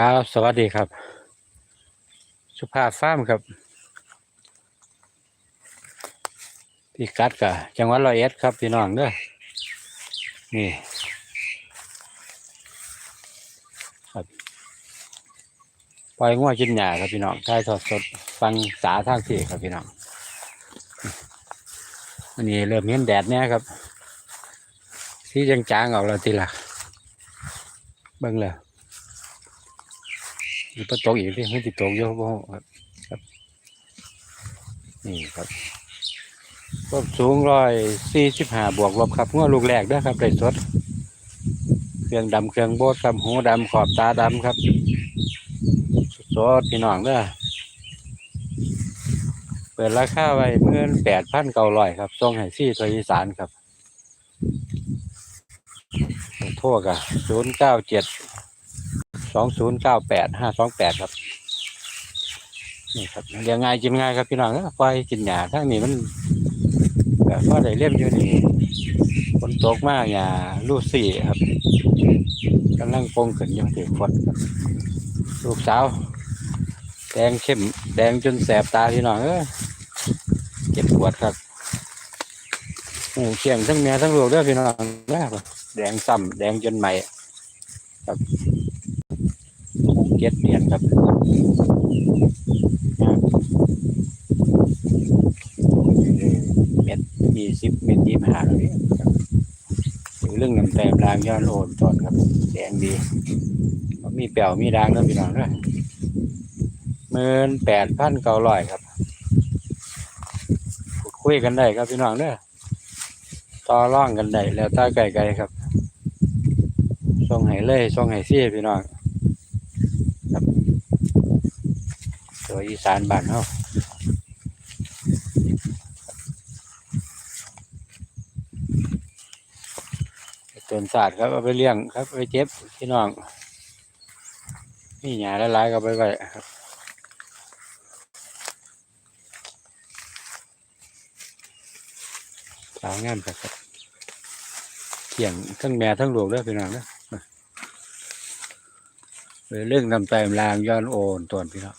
ครับ สวัสดีครับ สุภาพฟาร์มครับพี่กัดกะจังหวัดร้อยเอ็ดครับพี่น้องเด้อนี่ครับปล่อยงัวกินหญ้าครับพี่น้องใกล้ทอดสดฟังสาทางที่ครับพี่น้องอันนี้เริ่มเห็นแดดเนี่ยครับสีจางๆออกแล้วทีละเบิ่งเลย มีประตกอีกที่ไม่ติดตกเยอะบ่ครับครับ นี่ครับก็สูงร้อยสี่สิบห้าบวกลบครับงวลูกแรกด้อครับไรสด เครื่องดำเครื่องโบดครับหูดำขอบตาดำครับสดพี่น้องเด้อเปิดราคาไว้เมื่อแปดพันเก้าร้อยครับส่งให้ซี่ทวีสานครับ โทษกับศูนย์เก้าเจ็ด สองศูนย์เก้าแปดห้าสองแปดครับ นี่ครับเลี้ยงง่ายกินง่ายครับพี่น้องเอ้อปล่อยกินหญ้าทั้งนี้มันแบบพอได้เลี้ยงอยู่นี่ฝนตกมากหญ้าลูซี่ครับกำลังปงขึ้นอยังถือฝนครับลูกสาว แดงเข้มแดงจนแสบตาพี่น้องเอ้ยเจ็บปวดครับหูเชียงทั้งเมียทั้งลูกด้อพี่น้องเด้อแดงซ้ำแดงจนใหม่เจ็ดเดือนครับเม็ดยี่สิบเม็ดยี่ห้าเลยครับเรื่องน้ำแตมรางย้อนโอนตอนครับ แดงดี มีเปล่วมีด่างแล้วพี่น้องด้วยเมินแปดพันเก้าร้อยครับ คุยกันได้ครับพี่น้องเด้อต่อร่องกันได้แล้วตาไก่ไก่ครับส่งให้เลยส่งให้ซี่พี่น้อง ตัวอีสานบ้านเฮาต้นศาสตร์ครับเอาไปเลี้ยงครับไปเจ็บพี่น้องนี่หยาหลายก็ไปไว้ครับสาวงามครับครับเที่ยงทั้งแม่ทั้งลูกด้อพี่น้องเด้อไป เรื่องนำใจลางย้อนโอนตวนพี่น้อง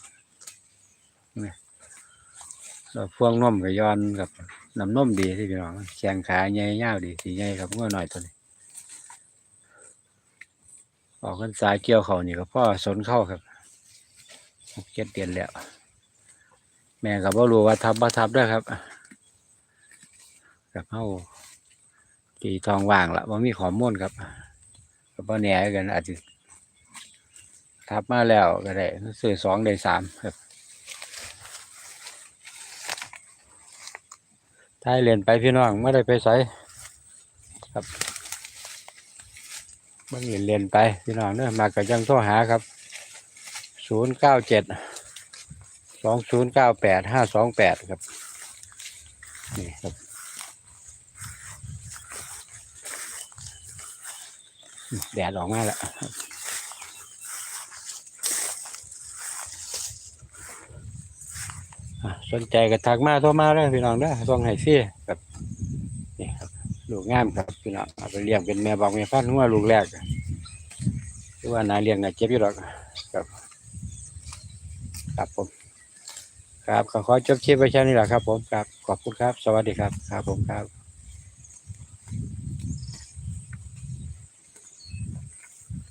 ดอกพวงนมกับย้อนกับน้ำนมดีที่พี่น้องแข้งขาใหญ่ยาวดีสีใหญ่ครับง้อหน่อยตัวนี้ ออกกันสายเกี่ยวเขานี่ก็พ่อสนเข้าครับหกเจ็ดเดือนแล้ว แม่กับว่ารู้ว่าทับบ่ทับด้วยครับกับเฮาตีทองว่างละว่ามีขอมูลครับกับพ่อแหน่กันอาจจะ ทับมาแล้วก็ได้ซื้อสองได้สามครับท้ายเรียนไปพี่น้องไม่ได้ไปใส่ครับเมื่อเรียนเรียนไปพี่น้องเนอะมากับยังโทรหาครับศูนย์เก้าเจ็ดสองศูนย์เก้าแปดห้าสองแปดครับนี่ครับแดดออกมาแล้วอะส นใจก็ทักมาโทรมาเลยพี่น้องเด้อส่งให้ฟรีครับนี่ครับลูกงามครับพี่น้องเอาไปเลี้ยงเป็นแม่บอกแม่พันธุ์หัวลูกแรกคือว่านาเลี้ยงนายเจ็บอยู่หรอกครับครับผม ครับขอขอจบคลิปไว้แค่นี้แหละครับผมครับขอบคุณครับ สวัสดีครับ ครับผมครับ